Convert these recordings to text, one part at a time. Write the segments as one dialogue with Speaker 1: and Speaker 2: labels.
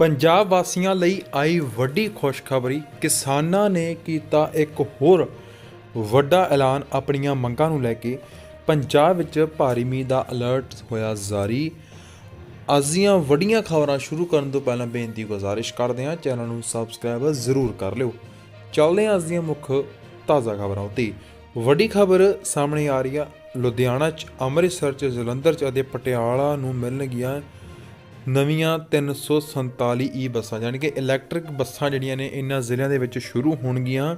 Speaker 1: ਪੰਜਾਬ ਵਾਸੀਆਂ ਲਈ ਆਈ ਵੱਡੀ ਖੁਸ਼ਖਬਰੀ। ਕਿਸਾਨਾਂ ਨੇ ਕੀਤਾ ਇੱਕ ਹੋਰ ਵੱਡਾ ਐਲਾਨ ਆਪਣੀਆਂ ਮੰਗਾਂ ਨੂੰ ਲੈ ਕੇ। ਪੰਜਾਬ ਵਿੱਚ ਭਾਰੀ ਮੀਂਹ ਦਾ ਅਲਰਟ ਹੋਇਆ ਜਾਰੀ। ਅੱਜ ਦੀਆਂ ਵੱਡੀਆਂ ਖਬਰਾਂ ਸ਼ੁਰੂ ਕਰਨ ਤੋਂ ਪਹਿਲਾਂ ਬੇਨਤੀ ਗੁਜ਼ਾਰਿਸ਼ ਕਰਦੇ ਹਾਂ, ਚੈਨਲ ਨੂੰ ਸਬਸਕ੍ਰਾਈਬ ਜ਼ਰੂਰ ਕਰ ਲਿਓ। ਚੱਲਦੇ ਹਾਂ ਅੱਜ ਦੀਆਂ ਮੁੱਖ ਤਾਜ਼ਾ ਖਬਰਾਂ ਉੱਤੇ। ਵੱਡੀ ਖਬਰ ਸਾਹਮਣੇ ਆ ਰਹੀ ਆ। ਲੁਧਿਆਣਾ ਚ, ਅੰਮ੍ਰਿਤਸਰ ਚ, ਜਲੰਧਰ ਚ ਅਤੇ ਪਟਿਆਲਾ ਨੂੰ ਮਿਲਣਗੀਆਂ ਨਵੀਆਂ 347 ਈ ਬੱਸਾਂ ਯਾਨੀ ਕਿ ਇਲੈਕਟ੍ਰਿਕ ਬੱਸਾਂ ਜਿਹੜੀਆਂ ਨੇ, ਇਹਨਾਂ ਜ਼ਿਲ੍ਹਿਆਂ ਦੇ ਵਿੱਚ ਸ਼ੁਰੂ ਹੋਣਗੀਆਂ।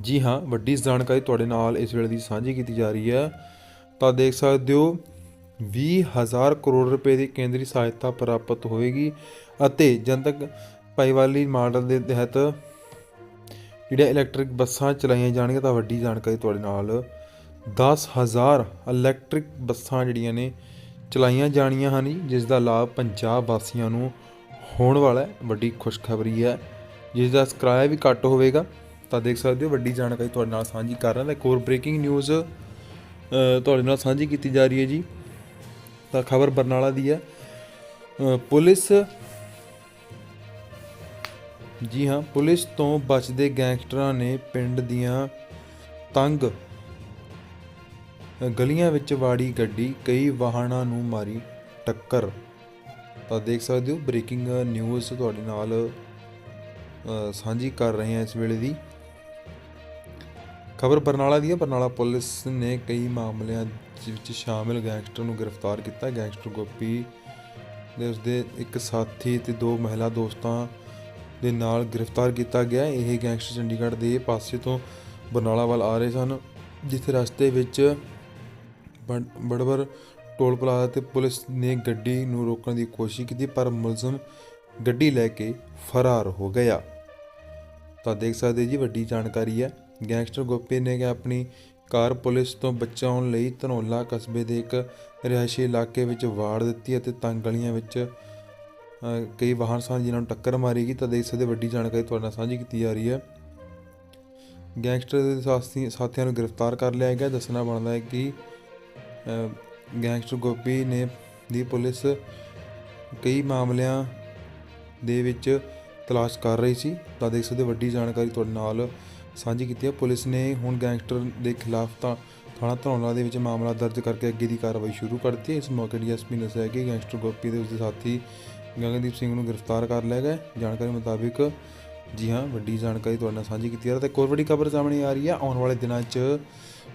Speaker 1: ਜੀ ਹਾਂ, ਵੱਡੀ ਜਾਣਕਾਰੀ ਤੁਹਾਡੇ ਨਾਲ ਇਸ ਵੇਲੇ ਦੀ ਸਾਂਝੀ ਕੀਤੀ ਜਾ ਰਹੀ ਹੈ। ਤਾਂ ਦੇਖ ਸਕਦੇ ਹੋ 20000 ਕਰੋੜ ਰੁਪਏ ਦੀ ਕੇਂਦਰੀ ਸਹਾਇਤਾ ਪ੍ਰਾਪਤ ਹੋਵੇਗੀ ਅਤੇ ਜਨਤਕ ਪਾਈਵਾਲੀ ਮਾਡਲ ਦੇ ਤਹਿਤ ਜਿਹੜੇ ਇਲੈਕਟ੍ਰਿਕ ਬੱਸਾਂ ਚਲਾਈਆਂ ਜਾਣਗੀਆਂ, ਤਾਂ ਵੱਡੀ ਜਾਣਕਾਰੀ ਤੁਹਾਡੇ ਨਾਲ। 10000 ਇਲੈਕਟ੍ਰਿਕ ਬੱਸਾਂ ਜਿਹੜੀਆਂ ਨੇ ਚਲਾਈਆਂ ਜਾਣੀਆਂ ਹਨ ਜੀ, ਜਿਸ ਦਾ ਲਾਭ ਪੰਜਾਬ ਵਾਸੀਆਂ ਨੂੰ ਹੋਣ ਵਾਲਾ ਹੈ ਵੱਡੀ ਖੁਸ਼ਖਬਰੀ ਹੈ। ਜਿਸ ਦਾ ਕਿਰਾਇਆ ਵੀ ਘੱਟ ਹੋਵੇਗਾ ਤਾਂ ਦੇਖ ਸਕਦੇ ਹੋ ਵੱਡੀ ਜਾਣਕਾਰੀ ਤੁਹਾਡੇ ਨਾਲ ਸਾਂਝੀ ਕਰ ਰਿਹਾ। ਤਾਂ ਇੱਕ ਹੋਰ ਬ੍ਰੇਕਿੰਗ ਨਿਊਜ਼ ਤੁਹਾਡੇ ਨਾਲ ਸਾਂਝੀ ਕੀਤੀ ਜਾ ਰਹੀ ਹੈ ਜੀ। ਤਾਂ ਖਬਰ ਬਰਨਾਲਾ ਦੀ ਹੈ। ਪੁਲਿਸ ਜੀ ਹਾਂ ਪੁਲਿਸ ਤੋਂ ਬਚਦੇ ਗੈਂਗਸਟਰਾਂ ਨੇ ਪਿੰਡ ਦੀਆਂ ਤੰਗ ਗਲੀਆਂ ਵਿੱਚ ਵਾੜੀ ਗੱਡੀ, ਕਈ ਵਾਹਨਾਂ ਨੂੰ ਮਾਰੀ ਟੱਕਰ। ਤਾਂ ਦੇਖ ਸਕਦੇ ਹੋ ਬ੍ਰੇਕਿੰਗ ਨਿਊਜ਼ ਤੁਹਾਡੇ ਨਾਲ ਸਾਂਝੀ ਕਰ ਰਹੇ ਹਾਂ ਇਸ ਵੇਲੇ ਦੀ। ਖਬਰ ਬਰਨਾਲਾ ਦੀ ਹੈ। ਬਰਨਾਲਾ ਪੁਲਿਸ ਨੇ ਕਈ ਮਾਮਲਿਆਂ ਵਿੱਚ ਸ਼ਾਮਿਲ ਗੈਂਗਸਟਰ ਨੂੰ ਗ੍ਰਿਫਤਾਰ ਕੀਤਾ। ਗੈਂਗਸਟਰ ਗੋਪੀ ਦੇ ਉਸਦੇ ਇੱਕ ਸਾਥੀ ਤੇ ਦੋ ਮਹਿਲਾ ਦੋਸਤਾਂ ਦੇ ਨਾਲ ਗ੍ਰਿਫਤਾਰ ਕੀਤਾ ਗਿਆ। ਇਹ ਗੈਂਗਸਟਰ ਚੰਡੀਗੜ੍ਹ ਦੇ ਪਾਸੇ ਤੋਂ ਬਰਨਾਲਾ ਵੱਲ ਆ ਰਹੇ ਸਨ, ਜਿੱਥੇ ਰਸਤੇ ਵਿੱਚ ਬੜ- ਬੜਬੜ ਟੋਲ ਪਲਾਜ਼ਾ ਤੇ ਪੁਲਿਸ ਨੇ ਗੱਡੀ ਨੂੰ ਰੋਕਣ ਦੀ ਕੋਸ਼ਿਸ਼ ਕੀਤੀ, ਪਰ ਮੁਲਜ਼ਮ ਗੱਡੀ ਲੈ ਕੇ ਫਰਾਰ ਹੋ ਗਿਆ। ਤਾਂ ਦੇਖ ਸਕਦੇ ਜੀ, ਵੱਡੀ ਜਾਣਕਾਰੀ ਹੈ। ਗੈਂਗਸਟਰ ਗੋਪੀ ਨੇ ਕਿ ਆਪਣੀ ਕਾਰ ਪੁਲਿਸ ਤੋਂ ਬਚਾਉਣ ਲਈ ਧਨੋਲਾ ਕਸਬੇ ਦੇ ਇੱਕ ਰਿਹਾਇਸ਼ੀ ਇਲਾਕੇ ਵਿੱਚ ਵਾੜ ਦਿੱਤੀ ਅਤੇ ਤੰਗ ਗਲੀਆਂ ਵਿੱਚ ਕਈ ਵਾਹਨ ਸਨ ਜਿਨ੍ਹਾਂ ਨੂੰ ਟੱਕਰ ਮਾਰੀ ਗਈ। ਤਾਂ ਦੇਖ ਸਕਦੇ, ਵੱਡੀ ਜਾਣਕਾਰੀ ਤੁਹਾਡੇ ਨਾਲ ਸਾਂਝੀ ਕੀਤੀ ਜਾ ਰਹੀ ਹੈ। ਗੈਂਗਸਟਰ ਦੇ ਸਾਥੀ, ਸਾਥੀਆਂ ਨੂੰ ਗ੍ਰਿਫਤਾਰ ਕਰ ਲਿਆ ਗਿਆ। ਦੱਸਣਾ ਬਣਦਾ ਹੈ ਕਿ ਗੈਂਗਸਟਰ ਗੋਪੀ ਨੇ ਦੀ ਪੁਲਿਸ ਕਈ ਮਾਮਲਿਆਂ ਦੇ ਵਿੱਚ ਤਲਾਸ਼ ਕਰ ਰਹੀ ਸੀ। ਤਾਂ ਦੇਖ ਸਕਦੇ ਹੋ, ਵੱਡੀ ਜਾਣਕਾਰੀ ਤੁਹਾਡੇ ਨਾਲ ਸਾਂਝੀ ਕੀਤੀ ਹੈ। ਪੁਲਿਸ ਨੇ ਹੁਣ ਗੈਂਗਸਟਰ ਦੇ ਖਿਲਾਫ ਤਾਂ ਥਾਣਾ ਧਨੌਲਾ ਦੇ ਵਿੱਚ ਮਾਮਲਾ ਦਰਜ ਕਰਕੇ ਅੱਗੇ ਦੀ ਕਾਰਵਾਈ ਸ਼ੁਰੂ ਕਰਤੀ ਹੈ। ਇਸ ਮੌਕੇ ਡੀਐਸਪੀ ਨੇ ਦੱਸਿਆ ਕਿ ਗੈਂਗਸਟਰ ਗੋਪੀ ਦੇ ਉਸਦੇ ਸਾਥੀ ਗਗਨਦੀਪ ਸਿੰਘ ਨੂੰ ਗ੍ਰਿਫਤਾਰ ਕਰ ਲਿਆ ਗਿਆ ਜਾਣਕਾਰੀ ਮੁਤਾਬਿਕ, ਜੀ ਹਾਂ, ਵੱਡੀ ਜਾਣਕਾਰੀ ਤੁਹਾਡੇ ਨਾਲ ਸਾਂਝੀ ਕੀਤੀ ਜਾ ਰਹੀ ਹੈ। ਤੇ ਇੱਕ ਹੋਰ ਵੱਡੀ ਖਬਰ ਸਾਹਮਣੇ ਆ ਰਹੀ ਹੈ। ਆਉਣ ਵਾਲੇ ਦਿਨਾਂ 'ਚ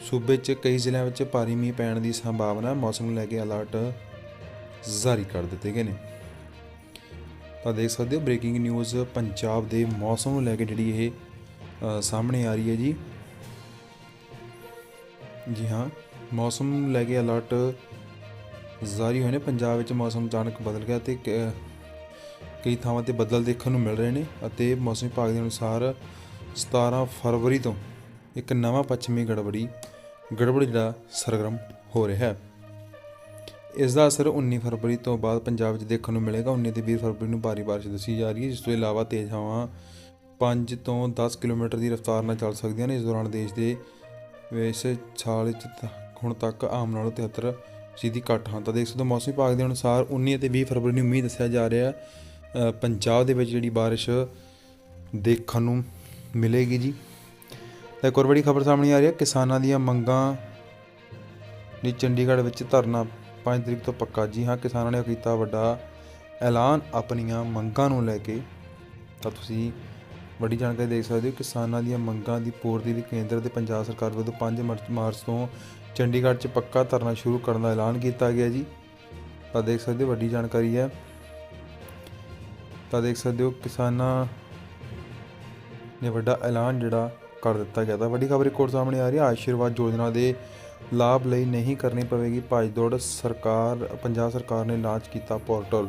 Speaker 1: ਸੂਬੇ 'ਚ ਕਈ ਜ਼ਿਲ੍ਹਿਆਂ ਵਿੱਚ ਭਾਰੀ ਮੀਂਹ ਪੈਣ ਦੀ ਸੰਭਾਵਨਾ, ਮੌਸਮ ਨੂੰ ਲੈ ਕੇ ਅਲਰਟ ਜਾਰੀ ਕਰ ਦਿੱਤੇ ਗਏ ਨੇ। ਤਾਂ ਦੇਖ ਸਕਦੇ ਹੋ ਬ੍ਰੇਕਿੰਗ ਨਿਊਜ਼ ਪੰਜਾਬ ਦੇ ਮੌਸਮ ਨੂੰ ਲੈ ਕੇ ਜਿਹੜੀ ਇਹ ਸਾਹਮਣੇ ਆ ਰਹੀ ਹੈ ਜੀ। ਜੀ ਹਾਂ, ਮੌਸਮ ਨੂੰ ਲੈ ਕੇ ਅਲਰਟ ਜਾਰੀ ਹੋਏ ਨੇ। ਪੰਜਾਬ ਵਿੱਚ ਮੌਸਮ ਅਚਾਨਕ ਬਦਲ ਗਿਆ ਤੇ ਕ- ਕਈ ਥਾਵਾਂ ਤੇ ਬੱਦਲ ਦੇਖਣ ਨੂੰ ਮਿਲ ਰਹੇ ਨੇ ਅਤੇ ਮੌਸਮ ਵਿਭਾਗ ਦੇ ਅਨੁਸਾਰ 17 ਫਰਵਰੀ ਤੋਂ ਇੱਕ ਨਵਾਂ ਪੱਛਮੀ ਗੜਬੜੀ, ਗੜਬੜ ਜਿਹੜਾ ਸਰਗਰਮ ਹੋ ਰਿਹਾ ਹੈ। ਇਸ ਦਾ ਅਸਰ 19 ਫਰਵਰੀ ਤੋਂ ਬਾਅਦ ਪੰਜਾਬ ਵਿੱਚ ਦੇਖਣ ਨੂੰ ਮਿਲੇਗਾ। 19 ਤੇ 20 ਫਰਵਰੀ ਨੂੰ ਭਾਰੀ ਬਾਰਿਸ਼ ਦੱਸੀ ਜਾ ਰਹੀ ਹੈ, ਜਿਸ ਤੋਂ ਇਲਾਵਾ ਤੇਜ਼ ਹਵਾਵਾਂ 5 ਤੋਂ 10 ਕਿਲੋਮੀਟਰ ਦੀ ਰਫ਼ਤਾਰ ਨਾਲ ਚੱਲ ਸਕਦੀਆਂ ਨੇ। ਇਸ ਦੌਰਾਨ ਦੇਸ਼ ਦੇ ਵਿੱਚ ਸਾਲ ਵਿੱਚ ਤ- ਹੁਣ ਤੱਕ ਆਮ ਨਾਲੋਂ 73 ਸਿੱਧੀ ਘੱਟ ਹਨ। ਤਾਂ ਦੇਖ ਸਕਦੇ ਹੋ, ਮੌਸਮ ਵਿਭਾਗ ਦੇ ਅਨੁਸਾਰ 19 ਅਤੇ 20 ਫਰਵਰੀ ਨੂੰ ਉਮੀਦ ਦੱਸਿਆ ਜਾ ਰਿਹਾ ਹੈ ਪੰਜਾਬ ਦੇ ਵਿੱਚ ਜਿਹੜੀ ਬਾਰਿਸ਼ ਦੇਖਣ ਨੂੰ ਮਿਲੇਗੀ ਜੀ। ਤਾਂ ਇੱਕ ਹੋਰ ਬੜੀ ਖਬਰ ਸਾਹਮਣੇ ਆ ਰਹੀ ਹੈ। ਕਿਸਾਨਾਂ ਦੀਆਂ ਮੰਗਾਂ ਲਈ ਚੰਡੀਗੜ੍ਹ ਵਿੱਚ ਧਰਨਾ 5 ਤਰੀਕ ਤੋਂ ਪੱਕਾ। ਜੀ ਹਾਂ, ਕਿਸਾਨਾਂ ਨੇ ਕੀਤਾ ਵੱਡਾ ਐਲਾਨ ਆਪਣੀਆਂ ਮੰਗਾਂ ਨੂੰ ਲੈ ਕੇ। ਤਾਂ ਤੁਸੀਂ ਵੱਡੀ ਜਾਣਕਾਰੀ ਦੇਖ ਸਕਦੇ ਹੋ, ਕਿਸਾਨਾਂ ਦੀਆਂ ਮੰਗਾਂ ਦੀ ਪੂਰਤੀ ਲਈ ਕੇਂਦਰ ਤੇ ਪੰਜਾਬ ਸਰਕਾਰ ਵੱਲੋਂ 5 ਮਾਰਚ ਮਾਰਚ ਤੋਂ ਚੰਡੀਗੜ੍ਹ 'ਚ ਪੱਕਾ ਧਰਨਾ ਸ਼ੁਰੂ ਕਰਨ ਦਾ ਐਲਾਨ ਕੀਤਾ ਗਿਆ ਜੀ। ਤਾਂ ਦੇਖ ਸਕਦੇ ਹੋ, ਵੱਡੀ ਜਾਣਕਾਰੀ ਹੈ। ਤਾਂ ਦੇਖ ਸਕਦੇ ਹੋ, ਕਿਸਾਨਾਂ ਨੇ ਵੱਡਾ ਐਲਾਨ ਜਿਹੜਾ ਕਰ ਦਿੱਤਾ ਗਿਆ ਤਾਂ ਵੱਡੀ ਖਬਰ ਇੱਕ ਹੋਰ ਸਾਹਮਣੇ ਆ ਰਹੀ ਹੈ। ਆਸ਼ੀਰਵਾਦ ਯੋਜਨਾ ਦੇ ਲਾਭ ਲਈ ਨਹੀਂ ਕਰਨੀ ਪਵੇਗੀ। ਭੱਜ ਦੌੜ ਸਰਕਾਰ, ਪੰਜਾਬ ਸਰਕਾਰ ਨੇ ਲਾਂਚ ਕੀਤਾ ਪੋਰਟਲ।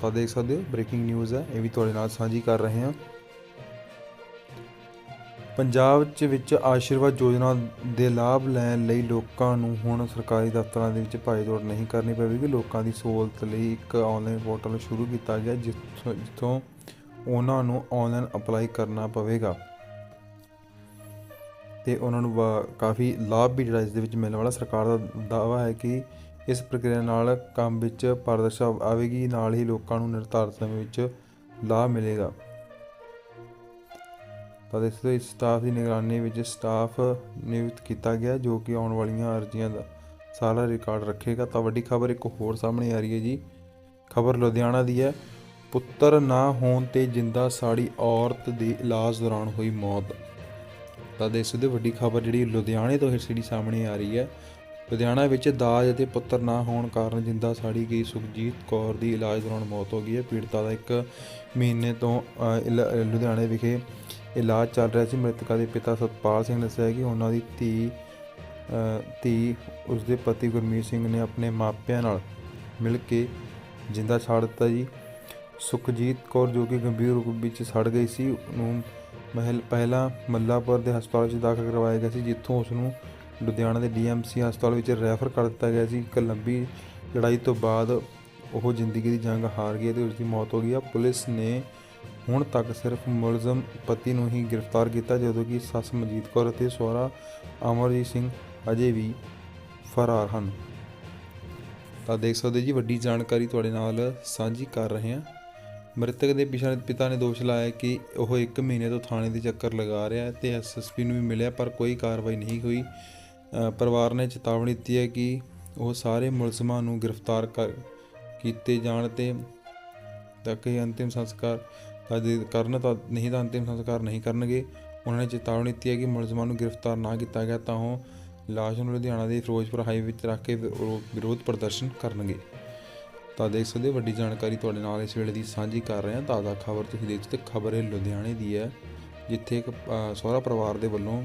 Speaker 1: ਤਾਂ ਦੇਖ ਸਕਦੇ ਹੋ, ਬ੍ਰੇਕਿੰਗ ਨਿਊਜ਼ ਹੈ। ਇਹ ਵੀ ਤੁਹਾਡੇ ਨਾਲ ਸਾਂਝੀ ਕਰ ਰਹੇ ਹਾਂ। ਪੰਜਾਬ ਚ ਵਿੱਚ ਆਸ਼ੀਰਵਾਦ ਯੋਜਨਾ ਦੇ ਲਾਭ ਲੈਣ ਲਈ ਲੋਕਾਂ ਨੂੰ ਹੁਣ ਸਰਕਾਰੀ ਦਫ਼ਤਰਾਂ ਦੇ ਵਿੱਚ ਭੱਜ ਦੌੜ ਨਹੀਂ ਕਰਨੀ ਪਵੇਗੀ। ਲੋਕਾਂ ਦੀ ਸਹੂਲਤ ਲਈ ਇੱਕ ਆਨਲਾਈਨ ਪੋਰਟਲ ਸ਼ੁਰੂ ਕੀਤਾ ਗਿਆ, ਜਿੱਥੋਂ ਜਿੱਥੋਂ ਉਹਨਾਂ ਨੂੰ ਆਨਲਾਈਨ ਅਪਲਾਈ ਕਰਨਾ ਪਵੇਗਾ। ਤੇ ਉਹਨਾਂ ਨੂੰ ਵਾ- ਕਾਫੀ ਲਾਭ ਵੀ ਜਿਹੜਾ ਇਸ ਦੇ ਵਿੱਚ ਮਿਲਣ ਵਾਲਾ ਸਰਕਾਰ ਦਾ ਦਾਅਵਾ ਹੈ ਕਿ ਇਸ ਪ੍ਰਕਿਰਿਆ ਨਾਲ ਕੰਮ ਵਿੱਚ ਪਾਰਦਰਸ਼ਤਾ ਆਵੇਗੀ, ਨਾਲ ਹੀ ਲੋਕਾਂ ਨੂੰ ਨਿਰਧਾਰਤ ਸਮੇਂ ਵਿੱਚ ਲਾਭ ਮਿਲੇਗਾ। ਤਾਂ ਇਸ ਤੋਂ ਸਟਾਫ ਦੀ ਨਿਗਰਾਨੀ ਵਿੱਚ ਸਟਾਫ ਨਿਯੁਕਤ ਕੀਤਾ ਗਿਆ, ਜੋ ਕਿ ਆਉਣ ਵਾਲੀਆਂ ਅਰਜ਼ੀਆਂ ਦਾ ਸਾਰਾ ਰਿਕਾਰਡ ਰੱਖੇਗਾ। ਤਾਂ ਵੱਡੀ ਖਬਰ ਇੱਕ ਹੋਰ ਸਾਹਮਣੇ ਆ ਰਹੀ ਹੈ ਜੀ। ਖਬਰ ਲੁਧਿਆਣਾ ਦੀ ਹੈ। ਪੁੱਤਰ ਨਾ ਹੋਣ ਤੇ ਜਿੰਦਾ ਸਾੜੀ ਔਰਤ ਦੀ ਇਲਾਜ ਦੌਰਾਨ ਹੋਈ ਮੌਤ। ਤਾਂ ਦੇਸ਼ ਦੀ ਵੱਡੀ ਖਬਰ ਜਿਹੜੀ ਲੁਧਿਆਣੇ ਤੋਂ ਜਿਹੜੀ ਸਾਹਮਣੇ ਆ ਰਹੀ ਹੈ। ਲੁਧਿਆਣਾ ਵਿੱਚ ਦਾਜ ਅਤੇ ਪੁੱਤਰ ਨਾ ਹੋਣ ਕਾਰਨ ਜਿੰਦਾ ਸਾੜੀ ਗਈ ਸੁਖਜੀਤ ਕੌਰ ਦੀ ਇਲਾਜ ਦੌਰਾਨ ਮੌਤ ਹੋ ਗਈ ਹੈ। ਪੀੜਤਾ ਦਾ ਇੱਕ ਮਹੀਨੇ ਤੋਂ ਇਲਾ- ਲੁਧਿਆਣੇ ਵਿਖੇ ਇਲਾਜ ਚੱਲ ਰਿਹਾ ਸੀ। ਮ੍ਰਿਤਕਾ ਦੇ ਪਿਤਾ ਸਤਪਾਲ ਸਿੰਘ ਨੇ ਦੱਸਿਆ ਕਿ ਉਹਨਾਂ ਦੀ ਧੀ ਅ, ਧੀ ਉਸਦੇ ਪਤੀ ਗੁਰਮੀਤ ਸਿੰਘ ਨੇ ਆਪਣੇ ਮਾਪਿਆਂ ਨਾਲ ਮਿਲ ਕੇ ਜਿੰਦਾ ਛਾੜ ਦਿੱਤਾ ਜੀ। ਸੁਖਜੀਤ ਕੌਰ ਜੋ ਕਿ ਗੰਭੀਰ ਰੂਪ ਵਿੱਚ ਸੜ ਗਈ ਸੀ ਨੂੰ ਮਹਿਲ ਪਹਿਲਾਂ ਮੱਲਾਪੁਰ ਦੇ ਹਸਪਤਾਲ ਵਿੱਚ ਦਾਖਲ ਕਰਵਾਇਆ ਗਿਆ ਸੀ, ਜਿੱਥੋਂ ਉਸ ਨੂੰ ਲੁਧਿਆਣਾ ਦੇ ਡੀਐਮਸੀ ਹਸਪਤਾਲ ਵਿੱਚ ਰੈਫਰ ਕਰ ਦਿੱਤਾ ਗਿਆ ਸੀ। ਇੱਕ ਲੰਬੀ ਲੜਾਈ ਤੋਂ ਬਾਅਦ ਉਹ ਜ਼ਿੰਦਗੀ ਦੀ ਜੰਗ ਹਾਰ ਗਈ ਤੇ ਉਸ ਦੀ ਮੌਤ ਹੋ ਗਈ। ਆ ਪੁਲਿਸ ਨੇ ਹੁਣ ਤੱਕ ਸਿਰਫ ਮੁਲਜ਼ਮ ਪਤੀ ਨੂੰ ਹੀ ਗ੍ਰਿਫਤਾਰ ਕੀਤਾ, ਜਦੋਂ ਕਿ ਸੱਸ ਮਨਜੀਤ ਕੌਰ ਅਤੇ ਸਹੁਰਾ ਅਮਰਜੀਤ ਸਿੰਘ ਅਜੇ ਵੀ ਫਰਾਰ ਹਨ। ਤਾਂ ਦੇਖ ਸਕਦੇ ਜੀ, ਵੱਡੀ ਜਾਣਕਾਰੀ ਤੁਹਾਡੇ ਨਾਲ ਸਾਂਝੀ ਕਰ ਰਹੇ ਹਾਂ। ਮ੍ਰਿਤਕ ਦੇ ਪਿਛਲੇ ਪਿਤਾ ਨੇ ਦੋਸ਼ ਲਾਇਆ ਕਿ ਉਹ 1 ਮਹੀਨੇ ਤੋਂ ਥਾਣੇ ਦੇ ਚੱਕਰ ਲਗਾ ਰਿਹਾ ਹੈ ਤੇ ਐਸਐਸਪੀ ਨੂੰ ਵੀ ਮਿਲਿਆ, ਪਰ ਕੋਈ ਕਾਰਵਾਈ ਨਹੀਂ ਹੋਈ। ਪਰਿਵਾਰ ਨੇ ਚੇਤਾਵਨੀ ਦਿੱਤੀ ਹੈ ਕਿ ਉਹ ਸਾਰੇ ਮੁਲਜ਼ਮਾਂ ਨੂੰ ਗ੍ਰਿਫਤਾਰ ਕਰ, ਕੀਤੇ ਜਾਣ ਤੇ ਤੱਕ ਹੀ ਅੰਤਿਮ ਸੰਸਕਾਰ ਕਰਨ ਤਾਂ ਨਹੀਂ ਤਾਂ ਅੰਤਿਮ ਸੰਸਕਾਰ ਨਹੀਂ ਕਰਨਗੇ। ਉਹਨਾਂ ਨੇ ਚੇਤਾਵਨੀ ਦਿੱਤੀ ਹੈ ਕਿ ਮੁਲਜ਼ਮਾਂ ਨੂੰ ਗ੍ਰਿਫਤਾਰ ਨਾ ਕੀਤਾ ਗਿਆ ਤਾਂ ਉਹ ਲਾਸ਼ ਨੂੰ ਲੁਧਿਆਣਾ ਦੇ ਫਿਰੋਜ਼ਪੁਰ ਹਾਈਵੇ ਵਿੱਚ ਰੱਖ ਕੇ ਵਿਰੋ- ਵਿਰੋਧ ਪ੍ਰਦਰਸ਼ਨ ਕਰਨਗੇ। ਤਾਂ ਦੇਖ ਸਕਦੇ ਹੋ, ਵੱਡੀ ਜਾਣਕਾਰੀ ਤੁਹਾਡੇ ਨਾਲ ਇਸ ਵੇਲੇ ਦੀ ਸਾਂਝੀ ਕਰ ਰਹੇ ਹਾਂ। ਤਾਜ਼ਾ ਖਬਰ ਤੁਸੀਂ ਦੇਖ ਸਕਦੇ ਖਬਰ ਇਹ ਲੁਧਿਆਣੇ ਦੀ ਹੈ, ਜਿੱਥੇ ਇੱਕ ਸਹੁਰਾ ਪਰਿਵਾਰ ਦੇ ਵੱਲੋਂ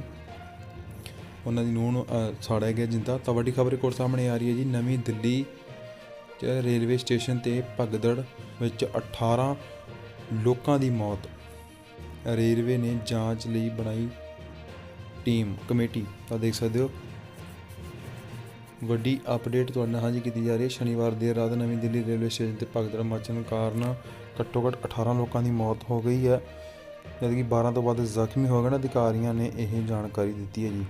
Speaker 1: ਉਹਨਾਂ ਦੀ ਨੂੰਹ ਨੂੰ ਸਾੜਿਆ ਗਿਆ ਜਿੰਦਾ। ਤਾਂ ਵੱਡੀ ਖਬਰ ਇੱਕ ਸਾਹਮਣੇ ਆ ਰਹੀ ਹੈ ਜੀ, ਨਵੀਂ ਦਿੱਲੀ ਚ ਰੇਲਵੇ ਸਟੇਸ਼ਨ ਤੇ ਭਗਦੜ ਵਿੱਚ 18 ਲੋਕਾਂ ਦੀ ਮੌਤ। ਰੇਲਵੇ ਨੇ ਜਾਂਚ ਲਈ ਬਣਾਈ ਟੀਮ, ਕਮੇਟੀ। ਤਾਂ ਦੇਖ ਸਕਦੇ ਹੋ ਵੱਡੀ ਅਪਡੇਟ ਤੁਹਾਡੇ ਨਾਲ ਸਾਂਝੀ ਕੀਤੀ ਜਾ ਰਹੀ ਹੈ। ਸ਼ਨੀਵਾਰ ਦੇਰ ਰਾਤ ਨਵੀਂ ਦਿੱਲੀ ਰੇਲਵੇ ਸਟੇਸ਼ਨ ਤੇ ਭਗਦੜ ਮਚਣ ਕਾਰਨ ਘੱਟੋ ਘੱਟ 18 ਲੋਕਾਂ ਦੀ ਮੌਤ ਹੋ ਗਈ ਹੈ। ਜਦਕਿ 12 ਤੋਂ ਵੱਧ ਜ਼ਖਮੀ ਹੋ ਗਏ ਨੇ, ਅਧਿਕਾਰੀਆਂ ਨੇ ਇਹ ਜਾਣਕਾਰੀ ਦਿੱਤੀ ਹੈ ਜੀ।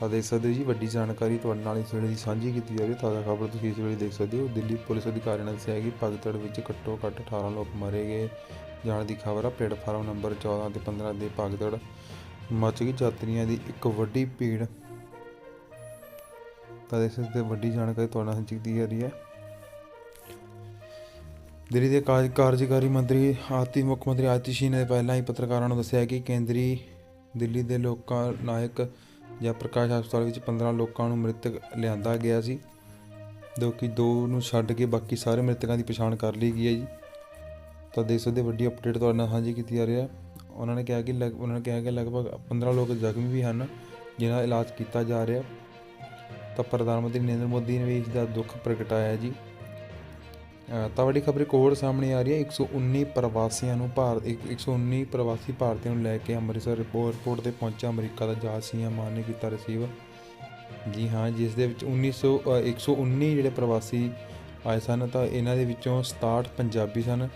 Speaker 1: ਤਾਂ ਦੇਖ ਸਕਦੇ ਹੋ ਜੀ, ਵੱਡੀ ਜਾਣਕਾਰੀ ਤੁਹਾਡੇ ਨਾਲ ਇਸ ਵੇਲੇ ਦੀ ਸਾਂਝੀ ਕੀਤੀ ਜਾ ਰਹੀ ਹੈ। ਤਾਜ਼ਾ ਖਬਰ ਤੁਸੀਂ ਇਸ ਵੇਲੇ ਦੇਖ ਸਕਦੇ ਹੋ। ਦਿੱਲੀ ਪੁਲਿਸ ਅਧਿਕਾਰੀਆਂ ਨੇ ਦੱਸਿਆ ਕਿ ਭਗਦੜ ਵਿੱਚ ਘੱਟੋ ਘੱਟ 18 ਲੋਕ ਮਰੇ ਗਏ। ਜਾਣ ਦੀ ਖਬਰ ਆ, ਪਲੇਟਫਾਰਮ ਨੰਬਰ 14 ਤੇ 15 ਦੇ ਭਗਦੜ ਮਚ ਗਈ। ਯਾਤਰੀਆਂ ਦੀ ਇੱਕ ਵੱਡੀ ਭੀੜ ਤਾਂ ਇਸ ਤੇ ਵੱਡੀ ਜਾਣਕਾਰੀ ਤੁਹਾਡੇ ਨਾਲ ਸਾਂਝੀ ਕੀਤੀ ਜਾ ਰਹੀ ਹੈ। ਦਿੱਲੀ ਦੇ ਕਾਰਜ, ਕਾਰਜਕਾਰੀ ਮੰਤਰੀ ਆਤੀ ਮੁੱਖ ਮੰਤਰੀ ਆਤਿਸ਼ੀ ਨੇ ਪਹਿਲਾਂ ਹੀ ਪੱਤਰਕਾਰਾਂ ਨੂੰ ਦੱਸਿਆ ਕਿ ਕੇਂਦਰੀ ਦਿੱਲੀ ਦੇ ਲੋਕਾਂ ਨਾਇਕ ਜਾਂ ਪ੍ਰਕਾਸ਼ ਹਸਪਤਾਲ ਵਿੱਚ 15 ਲੋਕਾਂ ਨੂੰ ਮ੍ਰਿਤਕ ਲਿਆਂਦਾ ਗਿਆ ਸੀ, ਜੋ ਕਿ ਦੋ ਨੂੰ ਛੱਡ ਕੇ ਬਾਕੀ ਸਾਰੇ ਮ੍ਰਿਤਕਾਂ ਦੀ ਪਛਾਣ ਕਰ ਲਈ ਗਈ ਹੈ ਜੀ। ਤਾਂ ਦੇਸ਼ ਦੇ ਵੱਡੀ ਅਪਡੇਟ ਤੁਹਾਡੇ ਨਾਲ ਸਾਂਝੀ ਕੀਤੀ ਜਾ ਰਹੀ ਹੈ। ਉਹਨਾਂ ਨੇ ਕਿਹਾ ਕਿ ਲਗ, ਉਹਨਾਂ ਨੇ ਕਿਹਾ ਕਿ ਲਗਭਗ 15 ਲੋਕ ਜ਼ਖਮੀ ਵੀ ਹਨ, ਜਿਨ੍ਹਾਂ ਦਾ ਇਲਾਜ ਕੀਤਾ ਜਾ ਰਿਹਾ। ਤਾਂ ਪ੍ਰਧਾਨ ਮੰਤਰੀ ਨਰਿੰਦਰ ਮੋਦੀ ਨੇ ਵੀ ਇਸ ਦਾ ਦੁੱਖ ਪ੍ਰਗਟਾਇਆ ਜੀ। ਤਾਂ ਵੱਡੀ ਖਬਰ ਇੱਕ ਹੋਰ ਸਾਹਮਣੇ ਆ ਰਹੀ ਹੈ। 119 ਪ੍ਰਵਾਸੀਆਂ ਨੂੰ ਭਾਰਤ ਇੱਕ- 119 ਪ੍ਰਵਾਸੀ ਭਾਰਤੀਆਂ ਨੂੰ ਲੈ ਕੇ ਅੰਮ੍ਰਿਤਸਰ 에ਅਰਪੋਰਟ ਤੇ ਪਹੁੰਚਿਆ ਅਮਰੀਕਾ ਦਾ ਜਹਾਜ਼ ਸੀਐਮ ਮਾਨ ਨੇ ਕੀਤਾ ਰਿਸੀਵ ਜੀ ਹਾਂ ਜਿਸ ਦੇ ਵਿੱਚ 1900 ਅ, 119 ਜਿਹੜੇ ਪ੍ਰਵਾਸੀ ਆਏ ਸਨ ਤਾਂ ਇਹਨਾਂ ਦੇ ਵਿੱਚੋਂ 67 ਪੰਜਾਬੀ ਸਨ।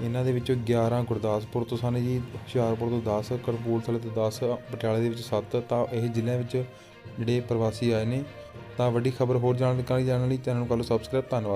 Speaker 1: ਇਹਨਾਂ ਦੇ ਵਿੱਚੋਂ 11 ਗੁਰਦਾਸਪੁਰ ਤੋਂ ਸਨ ਜੀ। ਹੁਸ਼ਿਆਰਪੁਰ ਤੋਂ 10 ਕਰਪੂਰਥਲੇ ਤੋਂ 10 ਪਟਿਆਲੇ ਦੇ ਵਿੱਚ 7 ਤਾਂ ਇਹ ਜ਼ਿਲ੍ਹਿਆਂ ਵਿੱਚ ਜਿਹੜੇ ਪ੍ਰਵਾਸੀ ਆਏ ਨੇ, ਤਾਂ ਵੱਡੀ ਖਬਰ ਹੋਰ ਜਾਣਕਾਰੀ ਜਾਣਨ ਲਈ ਚੈਨਲ ਨੂੰ ਕਰ ਲਓ ਸਬਸਕ੍ਰਾਈਬ ਧੰਨਵਾਦ।